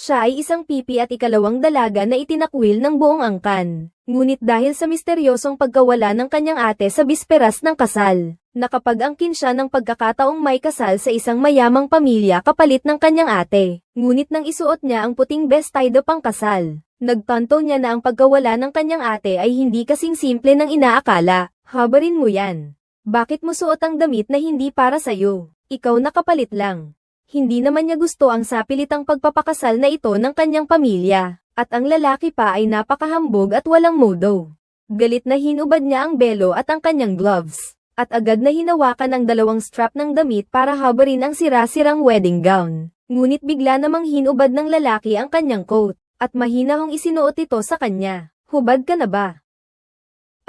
Siya ay isang pipi at ikalawang dalaga na itinakwil ng buong angkan. Ngunit dahil sa misteryosong pagkawala ng kanyang ate sa bisperas ng kasal, nakapag-angkin siya ng pagkakataong may kasal sa isang mayamang pamilya kapalit ng kanyang ate. Ngunit nang isuot niya ang puting vestido pang kasal, nagtanto niya na ang pagkawala ng kanyang ate ay hindi kasing simple ng inaakala. Habarin mo yan. Bakit mo suot ang damit na hindi para sa'yo? Ikaw nakapalit lang. Hindi naman niya gusto ang sapilitang pagpapakasal na ito ng kanyang pamilya, at ang lalaki pa ay napakahambog at walang modo. Galit na hinubad niya ang belo at ang kanyang gloves, at agad na hinawakan ang dalawang strap ng damit para habarin ang sira-sirang wedding gown. Ngunit bigla namang hinubad ng lalaki ang kanyang coat, at mahinahong isinuot ito sa kanya. Hubad ka na ba?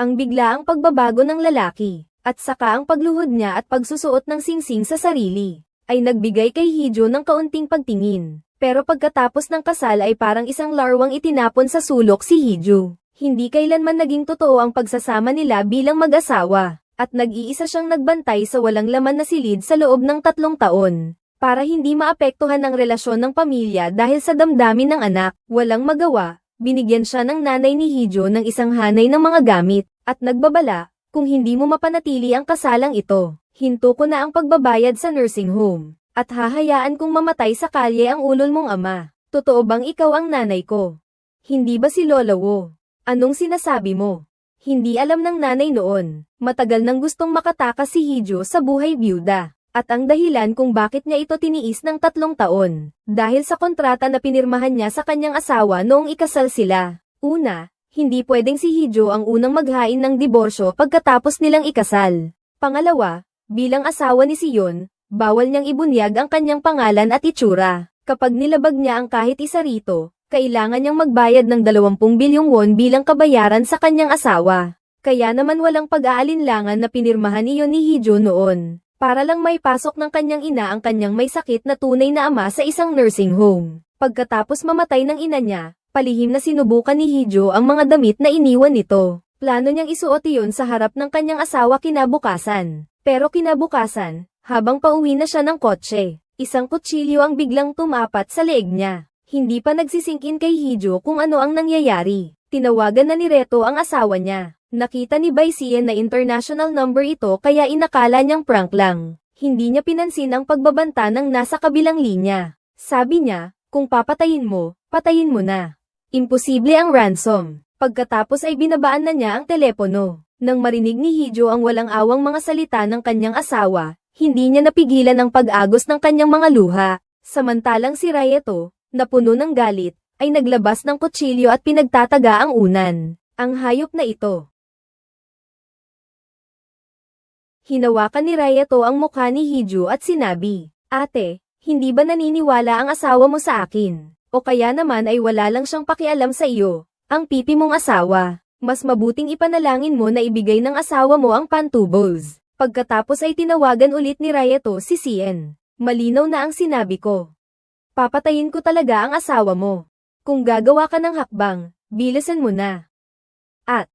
Ang bigla ang pagbabago ng lalaki, at saka ang pagluhod niya at pagsusuot ng singsing sa sarili ay nagbigay kay Hijo ng kaunting pagtingin. Pero pagkatapos ng kasal ay parang isang larwang itinapon sa sulok si Hijo. Hindi kailanman naging totoo ang pagsasama nila bilang mag-asawa, at nag-iisa siyang nagbantay sa walang laman na silid sa loob ng tatlong taon. Para hindi maapektuhan ang relasyon ng pamilya dahil sa damdamin ng anak, walang magawa, binigyan siya ng nanay ni Hijo ng isang hanay ng mga gamit, at nagbabala, kung hindi mo mapanatili ang kasalang ito, hinto ko na ang pagbabayad sa nursing home, at hahayaan kong mamatay sa kalye ang ulol mong ama. Totoo bang ikaw ang nanay ko? Hindi ba si Lola Wo? Anong sinasabi mo? Hindi alam ng nanay noon. Matagal nang gustong makatakas si Hijo sa buhay byuda. At ang dahilan kung bakit niya ito tiniis ng tatlong taon. Dahil sa kontrata na pinirmahan niya sa kanyang asawa noong ikasal sila. Una, hindi pwedeng si Hijo ang unang maghain ng diborsyo pagkatapos nilang ikasal. Pangalawa, bilang asawa ni Sion, bawal niyang ibunyag ang kanyang pangalan at itsura. Kapag nilabag niya ang kahit isa rito, kailangan niyang magbayad ng 20 bilyong won bilang kabayaran sa kanyang asawa. Kaya naman walang pag-aalinlangan na pinirmahan iyon ni Hijo noon, para lang may pasok ng kanyang ina ang kanyang may sakit na tunay na ama sa isang nursing home. Pagkatapos mamatay ng ina niya, palihim na sinubukan ni Hijo ang mga damit na iniwan nito. Plano niyang isuot iyon sa harap ng kanyang asawa kinabukasan. Pero kinabukasan, habang pauwi na siya ng kotse, isang kutsilyo ang biglang tumapat sa leeg niya. Hindi pa nagsisingkin kay Hijo kung ano ang nangyayari. Tinawagan na ni Reto ang asawa niya. Nakita ni Baisian na international number ito kaya inakala niyang prank lang. Hindi niya pinansin ang pagbabanta ng nasa kabilang linya. Sabi niya, kung papatayin mo, patayin mo na. Imposible ang ransom. Pagkatapos ay binabaan na niya ang telepono. Nang marinig ni Hijo ang walang awang mga salita ng kanyang asawa, hindi niya napigilan ang pag-agos ng kanyang mga luha. Samantalang si Rayeto, na puno ng galit, ay naglabas ng kutsilyo at pinagtataga ang unan. Ang hayop na ito. Hinawakan ni Rayeto ang mukha ni Hijo at sinabi, Ate, hindi ba naniniwala ang asawa mo sa akin? O kaya naman ay wala lang siyang pakialam sa iyo, ang pipi mong asawa. Mas mabuting ipanalangin mo na ibigay ng asawa mo ang pantubos. Pagkatapos ay tinawagan ulit ni Rayeto si Sien. Malinaw na ang sinabi ko. Papatayin ko talaga ang asawa mo. Kung gagawa ka ng hakbang, bilisan mo na. At,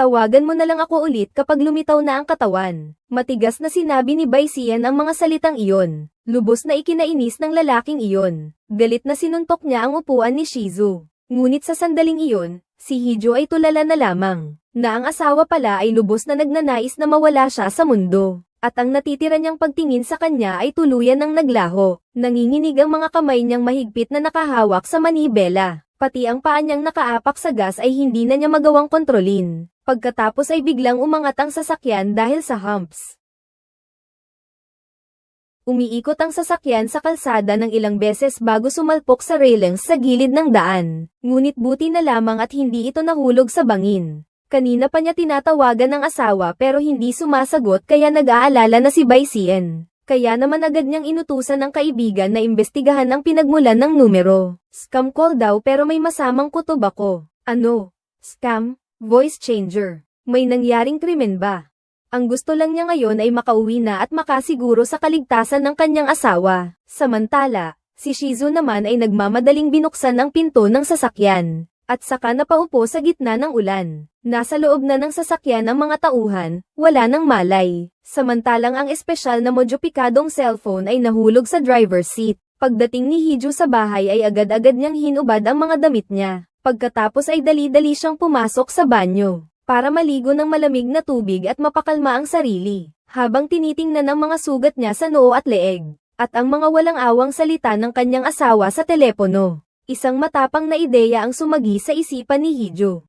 tawagan mo na lang ako ulit kapag lumitaw na ang katawan. Matigas na sinabi ni Baisian ang mga salitang iyon. Lubos na ikinainis ng lalaking iyon. Galit na sinuntok niya ang upuan ni Shizu. Ngunit sa sandaling iyon, si Hijo ay tulala na lamang, na ang asawa pala ay lubos na nagnanais na mawala siya sa mundo. At ang natitira niyang pagtingin sa kanya ay tuluyan ng naglaho, nanginginig ang mga kamay niyang mahigpit na nakahawak sa manibela, pati ang paa niyang nakaapak sa gas ay hindi na niya magawang kontrolin. Pagkatapos ay biglang umangat ang sasakyan dahil sa humps. Umiikot ang sasakyan sa kalsada ng ilang beses bago sumalpok sa railings sa gilid ng daan. Ngunit buti na lamang at hindi ito nahulog sa bangin. Kanina pa niya tinatawagan ng asawa pero hindi sumasagot kaya nag-aalala na si Baisien. Kaya naman agad niyang inutusan ng kaibigan na imbestigahan ang pinagmulan ng numero. Scam call daw pero may masamang kutob ako. Ano? Scam? Voice changer? May nangyaring krimen ba? Ang gusto lang niya ngayon ay makauwi na at makasiguro sa kaligtasan ng kanyang asawa. Samantala, si Shizu naman ay nagmamadaling binuksan ang pinto ng sasakyan. At saka napaupo sa gitna ng ulan. Nasa loob na ng sasakyan ang mga tauhan, wala nang malay. Samantalang ang espesyal na modyopikadong cellphone ay nahulog sa driver's seat. Pagdating ni Hiju sa bahay ay agad-agad niyang hinubad ang mga damit niya. Pagkatapos ay dali-dali siyang pumasok sa banyo, para maligo ng malamig na tubig at mapakalma ang sarili, habang tinitingnan ang mga sugat niya sa noo at leeg, at ang mga walang awang salita ng kanyang asawa sa telepono. Isang matapang na ideya ang sumagi sa isipan ni Hiju.